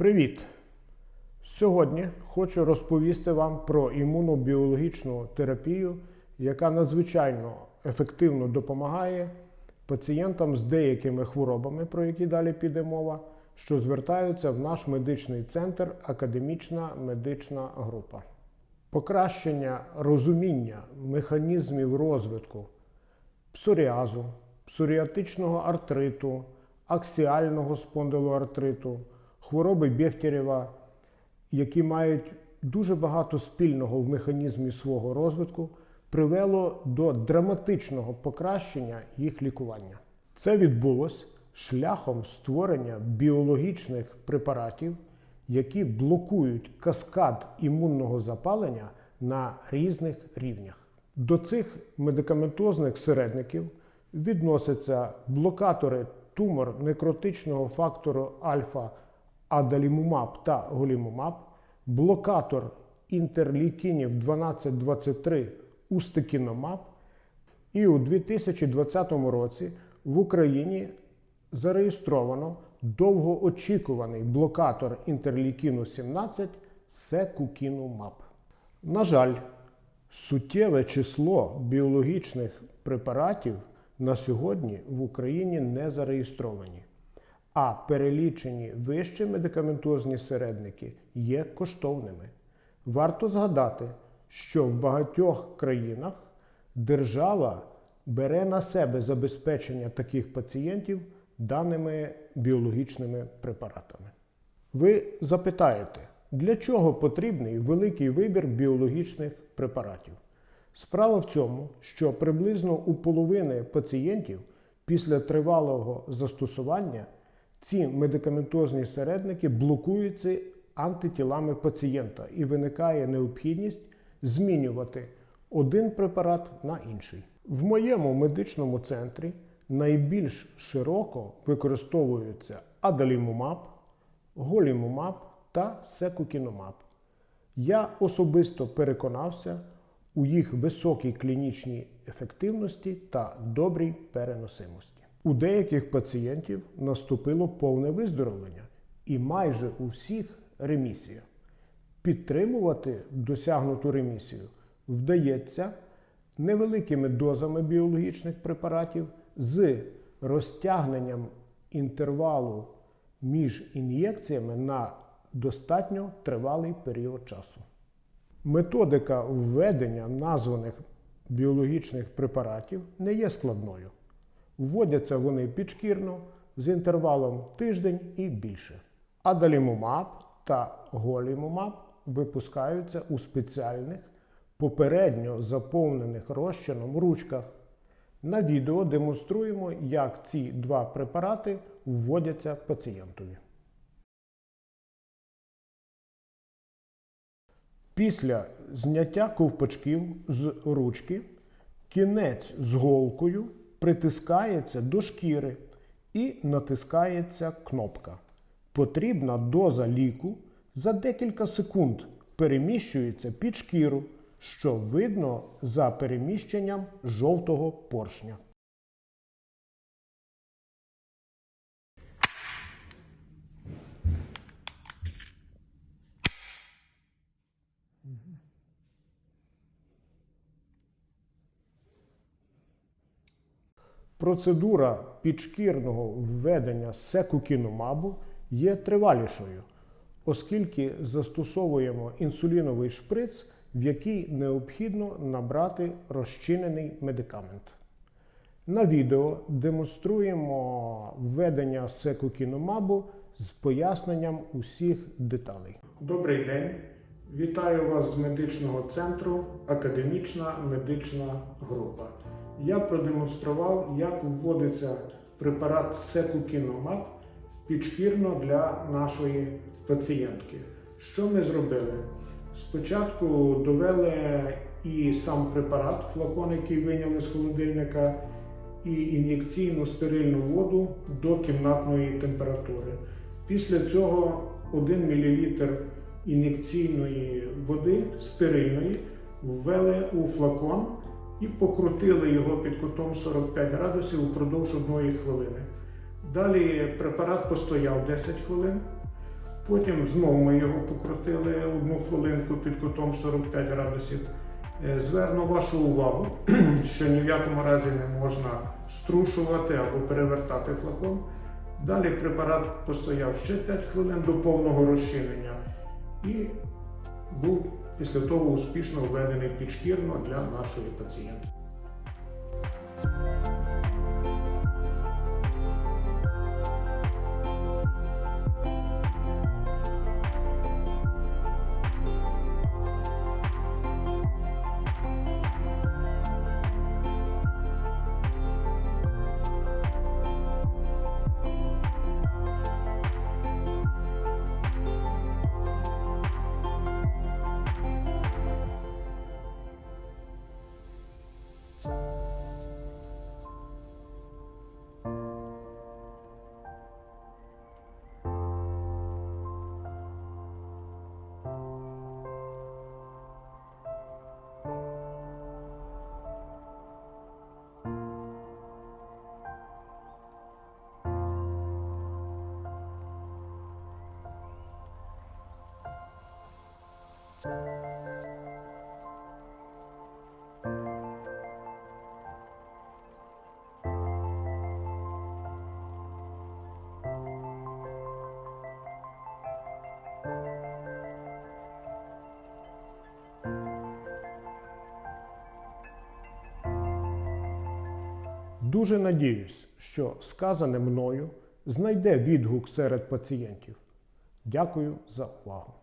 Привіт! Сьогодні хочу розповісти вам про імунобіологічну терапію, яка надзвичайно ефективно допомагає пацієнтам з деякими хворобами, про які далі піде мова, що звертаються в наш медичний центр Академічна медична група. Покращення розуміння механізмів розвитку псоріазу, псоріатичного артриту, аксіального спондилоартриту, хвороби Бехтерєва, які мають дуже багато спільного в механізмі свого розвитку, привело до драматичного покращення їх лікування. Це відбулось шляхом створення біологічних препаратів, які блокують каскад імунного запалення на різних рівнях. До цих медикаментозних середників відносяться блокатори тумор-некротичного фактору альфа адалімумаб та голімумаб, блокатор інтерлікінів 1223 устекіномаб, і у 2020 році в Україні зареєстровано довгоочікуваний блокатор інтерлікіну 17 секукінумаб. На жаль, суттєве число біологічних препаратів на сьогодні в Україні не зареєстровані, а перелічені вищі медикаментозні середники є коштовними. Варто згадати, що в багатьох країнах держава бере на себе забезпечення таких пацієнтів даними біологічними препаратами. Ви запитаєте, для чого потрібний великий вибір біологічних препаратів? Справа в цьому, що приблизно у половини пацієнтів після тривалого застосування ці медикаментозні середники блокуються антитілами пацієнта і виникає необхідність змінювати один препарат на інший. В моєму медичному центрі найбільш широко використовуються адалімумаб, голімумаб та секукінумаб. Я особисто переконався у їх високій клінічній ефективності та добрій переносимості. У деяких пацієнтів наступило повне виздоровлення і майже у всіх ремісія. Підтримувати досягнуту ремісію вдається невеликими дозами біологічних препаратів з розтягненням інтервалу між ін'єкціями на достатньо тривалий період часу. Методика введення названих біологічних препаратів не є складною. Вводяться вони підшкірно з інтервалом тиждень і більше. Адалімумаб та голімумаб випускаються у спеціальних попередньо заповнених розчином ручках. На відео демонструємо, як ці два препарати вводяться пацієнтові. Після зняття ковпачків з ручки кінець з голкою притискається до шкіри і натискається кнопка. Потрібна доза ліку за декілька секунд переміщується під шкіру, що видно за переміщенням жовтого поршня. Процедура підшкірного введення секукінумабу є тривалішою, оскільки застосовуємо інсуліновий шприц, в який необхідно набрати розчинений медикамент. На відео демонструємо введення секукінумабу з поясненням усіх деталей. Добрий день! Вітаю вас з медичного центру Академічна медична група. Я продемонстрував, як вводиться препарат секукінумаб підшкірно для нашої пацієнтки. Що ми зробили? Спочатку довели і сам препарат, флакон, який виняли з холодильника, і ін'єкційну стерильну воду до кімнатної температури. Після цього 1 мл ін'єкційної води стерильної ввели у флакон і покрутили його під кутом 45 градусів упродовж одної хвилини. Далі препарат постояв 10 хвилин. Потім знову ми його покрутили одну хвилинку під кутом 45 градусів. Е, Зверну вашу увагу, що ні в якому разі не можна струшувати або перевертати флакон. Далі препарат постояв ще 5 хвилин до повного розчинення і був після того успішно введений підшкірно для нашої пацієнтки. Дуже надіюсь, що сказане мною знайде відгук серед пацієнтів. Дякую за увагу.